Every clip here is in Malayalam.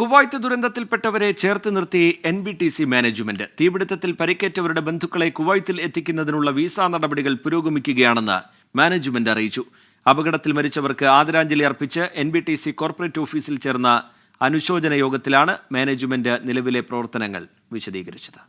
കുവൈത്ത് ദുരന്തത്തിൽപ്പെട്ടവരെ ചേർത്ത് നിർത്തി N B T C management തീപിടുത്തത്തിൽ പരിക്കേറ്റവരുടെ ബന്ധുക്കളെ കുവൈത്തിൽ എത്തിക്കുന്നതിനുള്ള വിസ നടപടികൾ പുരോഗമിക്കുകയാണെന്ന് മാനേജ്മെന്റ് അറിയിച്ചു. അപകടത്തിൽ മരിച്ചവർക്ക് ആദരാഞ്ജലി അർപ്പിച്ച് N B T C corporate ഓഫീസിൽ ചേർന്ന അനുശോചന യോഗത്തിലാണ് മാനേജ്മെന്റ് നിലവിലെ പ്രവർത്തനങ്ങൾ വിശദീകരിച്ചത്.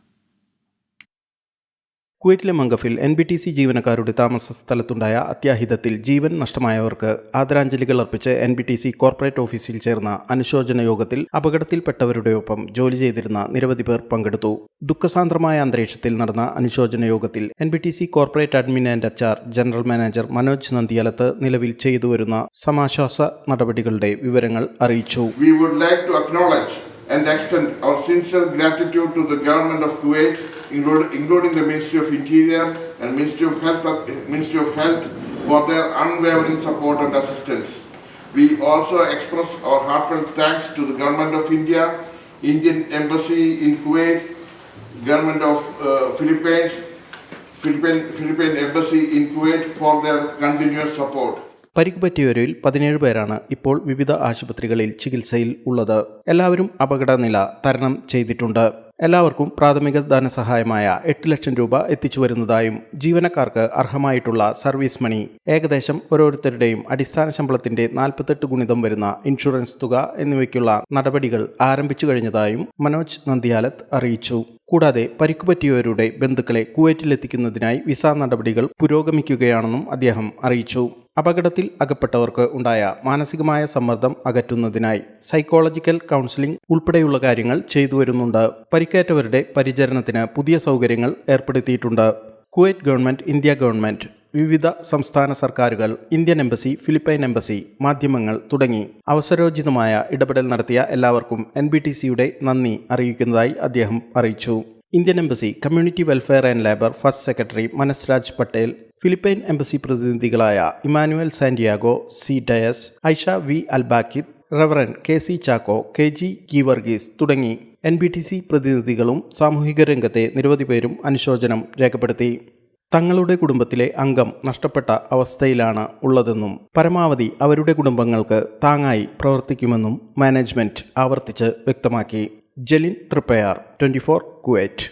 കുവൈറ്റിലെ മംഗഫിൽ എൻ ബി ടി സി ജീവനക്കാരുടെ താമസ സ്ഥലത്തുണ്ടായ അത്യാഹിതത്തിൽ ജീവൻ നഷ്ടമായവർക്ക് ആദരാഞ്ജലികൾ അർപ്പിച്ച് N B T C corporate ഓഫീസിൽ ചേർന്ന അനുശോചന യോഗത്തിൽ അപകടത്തിൽപ്പെട്ടവരുടെ ഒപ്പം ജോലി ചെയ്തിരുന്ന നിരവധി പേർ പങ്കെടുത്തു. ദുഃഖസാന്ദ്രമായ അന്തരീക്ഷത്തിൽ നടന്ന അനുശോചന യോഗത്തിൽ N B T C corporate admin and H R general manager Manoj Nandiyalath നിലവിൽ ചെയ്തുവരുന്ന സമാശ്വാസ നടപടികളുടെ വിവരങ്ങൾ അറിയിച്ചു. And extend our sincere gratitude to the government of Kuwait, including the Ministry of Interior and Ministry of Health, Ministry of Health for their unwavering support and assistance. We also express our heartfelt thanks to the government of India, Indian Embassy in Kuwait, government of uh, Philippines, Philippine, Philippine Embassy in Kuwait for their continuous support. പരിക്ക് പറ്റിയവരിൽ പതിനേഴ് പേരാണ് ഇപ്പോൾ വിവിധ ആശുപത്രികളിൽ ചികിത്സയിൽ ഉള്ളത്. എല്ലാവരും അപകടനില തരണം ചെയ്തിട്ടുണ്ട്. എല്ലാവർക്കും പ്രാഥമിക ധനസഹായമായ എട്ട് ലക്ഷം രൂപ എത്തിച്ചു വരുന്നതായും ജീവനക്കാർക്ക് അർഹമായിട്ടുള്ള സർവീസ് മണി. ഏകദേശം ഓരോരുത്തരുടെയും അടിസ്ഥാന ശമ്പളത്തിന്റെ നാൽപ്പത്തെട്ട് ഗുണിതം വരുന്ന ഇൻഷുറൻസ് തുക എന്നിവയ്ക്കുള്ള നടപടികൾ ആരംഭിച്ചു കഴിഞ്ഞതായും മനോജ് നന്ദിയാലത്ത് അറിയിച്ചു. കൂടാതെ പരിക്കുപറ്റിയവരുടെ ബന്ധുക്കളെ കുവൈറ്റിലെത്തിക്കുന്നതിനായി വിസ നടപടികൾ പുരോഗമിക്കുകയാണെന്നും അദ്ദേഹം അറിയിച്ചു. അപകടത്തിൽ അകപ്പെട്ടവർക്ക് ഉണ്ടായ മാനസികമായ സമ്മർദ്ദം അകറ്റുന്നതിനായി സൈക്കോളജിക്കൽ കൗൺസിലിംഗ് ഉൾപ്പെടെയുള്ള കാര്യങ്ങൾ ചെയ്തു വരുന്നുണ്ട്. പരിക്കേറ്റവരുടെ പരിചരണത്തിന് പുതിയ സൗകര്യങ്ങൾ ഏർപ്പെടുത്തിയിട്ടുണ്ട്. കുവൈറ്റ് ഗവൺമെന്റ് ഇന്ത്യ ഗവൺമെന്റ് വിവിധ സംസ്ഥാന സർക്കാരുകൾ ഇന്ത്യൻ എംബസി ഫിലിപ്പൈൻ എംബസി മാധ്യമങ്ങൾ തുടങ്ങി. അവസരോചിതമായ ഇടപെടൽ നടത്തിയ എല്ലാവർക്കും എൻ ബി ടി സിയുടെ നന്ദി അറിയിക്കുന്നതായി അദ്ദേഹം അറിയിച്ചു. Indian embassy community welfare and labour first secretary Manasraj Patel Philippine embassy പ്രതിനിധികളായ Emmanuel Santiago C Diaz Aisha V അൽബാക്കിദ് reverend K C Chacko K G Geevarghese തുടങ്ങി എൻ ബി ടി സി പ്രതിനിധികളും സാമൂഹിക രംഗത്തെ നിരവധി പേരും അനുശോചനം രേഖപ്പെടുത്തി. തങ്ങളുടെ കുടുംബത്തിലെ അംഗം നഷ്ടപ്പെട്ട അവസ്ഥയിലാണ് ഉള്ളതെന്നും പരമാവധി അവരുടെ കുടുംബങ്ങൾക്ക് താങ്ങായി പ്രവർത്തിക്കുമെന്നും മാനേജ്മെന്റ് ആവർത്തിച്ച് വ്യക്തമാക്കി. Jalin Thrippayar twenty four Kuwait